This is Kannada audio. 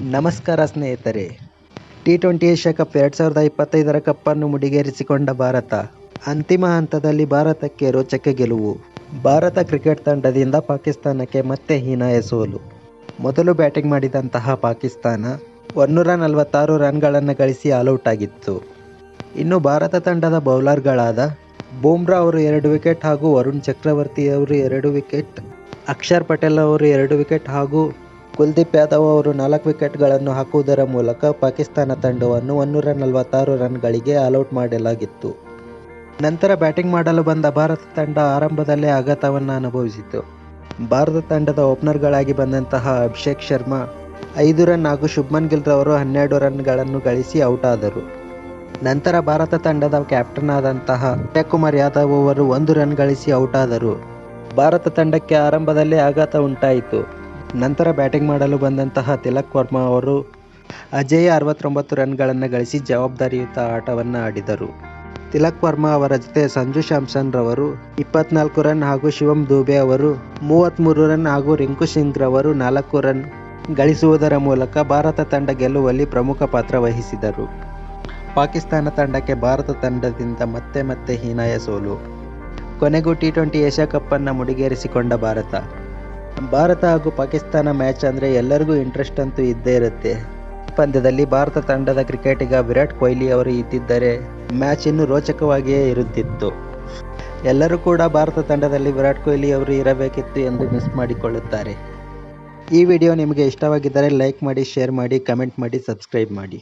ನಮಸ್ಕಾರ ಸ್ನೇಹಿತರೆ. ಟಿ ಟ್ವೆಂಟಿ ಏಷ್ಯಾ ಕಪ್ ಎರಡು ಸಾವಿರದ ಇಪ್ಪತ್ತೈದರ ಕಪ್ಪನ್ನು ಮುಡಿಗೇರಿಸಿಕೊಂಡ ಭಾರತ, ಅಂತಿಮ ಹಂತದಲ್ಲಿ ಭಾರತಕ್ಕೆ ರೋಚಕ ಗೆಲುವು. ಭಾರತ ಕ್ರಿಕೆಟ್ ತಂಡದಿಂದ ಪಾಕಿಸ್ತಾನಕ್ಕೆ ಮತ್ತೆ ಹೀನಾಯ ಸೋಲು ಮೊದಲು ಬ್ಯಾಟಿಂಗ್ ಮಾಡಿದಂತಹ ಪಾಕಿಸ್ತಾನ ಒನ್ನೂರ ನಲವತ್ತಾರು ರನ್ಗಳನ್ನು ಗಳಿಸಿ ಆಲ್ಔಟ್ ಆಗಿತ್ತು. ಇನ್ನು ಭಾರತ ತಂಡದ ಬೌಲರ್ಗಳಾದ ಬೂಮ್ರಾ ಅವರು ಎರಡು ವಿಕೆಟ್ ಹಾಗೂ ವರುಣ್ ಚಕ್ರವರ್ತಿ ಅವರು ಎರಡು ವಿಕೆಟ್, ಅಕ್ಷರ್ ಪಟೇಲ್ ಅವರು ಎರಡು ವಿಕೆಟ್ ಹಾಗೂ ಕುಲ್ದೀಪ್ ಯಾದವ್ ಅವರು ನಾಲ್ಕು ವಿಕೆಟ್ಗಳನ್ನು ಹಾಕುವುದರ ಮೂಲಕ ಪಾಕಿಸ್ತಾನ ತಂಡವನ್ನು ಒನ್ನೂರ ನಲವತ್ತಾರು ರನ್ಗಳಿಗೆ ಆಲ್ಔಟ್ ಮಾಡಲಾಗಿತ್ತು. ನಂತರ ಬ್ಯಾಟಿಂಗ್ ಮಾಡಲು ಬಂದ ಭಾರತ ತಂಡ ಆರಂಭದಲ್ಲೇ ಆಘಾತವನ್ನು ಅನುಭವಿಸಿತು. ಭಾರತ ತಂಡದ ಓಪನರ್ಗಳಾಗಿ ಬಂದಂತಹ ಅಭಿಷೇಕ್ ಶರ್ಮಾ, ಐದು ರನ್ ಹಾಗೂ ಶುಭ್ಮನ್ ಗಿಲ್ ರವರು ಹನ್ನೆರಡು ರನ್ಗಳನ್ನು ಗಳಿಸಿ ಔಟ್ ಆದರು. ನಂತರ ಭಾರತ ತಂಡದ ಕ್ಯಾಪ್ಟನ್ ಆದಂತಹ ಕುಮಾರ್ ಯಾದವ್ ಅವರು ಒಂದು ರನ್ ಗಳಿಸಿ ಔಟ್ ಆದರು. ಭಾರತ ತಂಡಕ್ಕೆ ಆರಂಭದಲ್ಲೇ ಆಘಾತ ಉಂಟಾಯಿತು. ನಂತರ ಬ್ಯಾಟಿಂಗ್ ಮಾಡಲು ಬಂದಂತಹ ತಿಲಕ್ ವರ್ಮಾ ಅವರು ಅಜೇಯ ಅರವತ್ತೊಂಬತ್ತು ರನ್ಗಳನ್ನು ಗಳಿಸಿ ಜವಾಬ್ದಾರಿಯುತ ಆಟವನ್ನು ಆಡಿದರು. ತಿಲಕ್ ವರ್ಮಾ ಅವರ ಜೊತೆ ಸಂಜು ಶ್ಯಾಮ್ಸನ್ ರವರು ಇಪ್ಪತ್ನಾಲ್ಕು ರನ್ ಹಾಗೂ ಶಿವಂ ದೂಬೆ ಅವರು ಮೂವತ್ತ್ಮೂರು ರನ್ ಹಾಗೂ ರಿಂಕು ಸಿಂಗ್ ರವರು ನಾಲ್ಕು ರನ್ ಗಳಿಸುವುದರ ಮೂಲಕ ಭಾರತ ತಂಡ ಗೆಲ್ಲುವಲ್ಲಿ ಪ್ರಮುಖ ಪಾತ್ರ ವಹಿಸಿದರು. ಪಾಕಿಸ್ತಾನ ತಂಡಕ್ಕೆ ಭಾರತ ತಂಡದಿಂದ ಮತ್ತೆ ಮತ್ತೆ ಹೀನಾಯ ಸೋಲು. ಕೊನೆಗೂ ಟಿ ಟ್ವೆಂಟಿ ಏಷ್ಯಾ ಕಪ್ಪನ್ನು ಮುಡಿಗೇರಿಸಿಕೊಂಡ ಭಾರತ. ಭಾರತ ಹಾಗೂ ಪಾಕಿಸ್ತಾನ ಮ್ಯಾಚ್ ಅಂದರೆ ಎಲ್ಲರಿಗೂ ಇಂಟ್ರೆಸ್ಟ್ ಅಂತೂ ಇದ್ದೇ ಇರುತ್ತೆ. ಪಂದ್ಯದಲ್ಲಿ ಭಾರತ ತಂಡದ ಕ್ರಿಕೆಟಿಗ ವಿರಾಟ್ ಕೊಹ್ಲಿ ಅವರು ಇದ್ದಿದ್ದರೆ ಮ್ಯಾಚ್ ಇನ್ನೂ ರೋಚಕವಾಗಿಯೇ ಇರುತ್ತಿತ್ತು. ಎಲ್ಲರೂ ಕೂಡ ಭಾರತ ತಂಡದಲ್ಲಿ ವಿರಾಟ್ ಕೊಹ್ಲಿ ಅವರು ಇರಬೇಕಿತ್ತು ಎಂದು ಮಿಸ್ ಮಾಡಿಕೊಳ್ಳುತ್ತಾರೆ. ಈ ವಿಡಿಯೋ ನಿಮಗೆ ಇಷ್ಟವಾಗಿದ್ದರೆ ಲೈಕ್ ಮಾಡಿ ಶೇರ್ ಮಾಡಿ ಕಮೆಂಟ್ ಮಾಡಿ ಸಬ್ಸ್ಕ್ರೈಬ್ ಮಾಡಿ.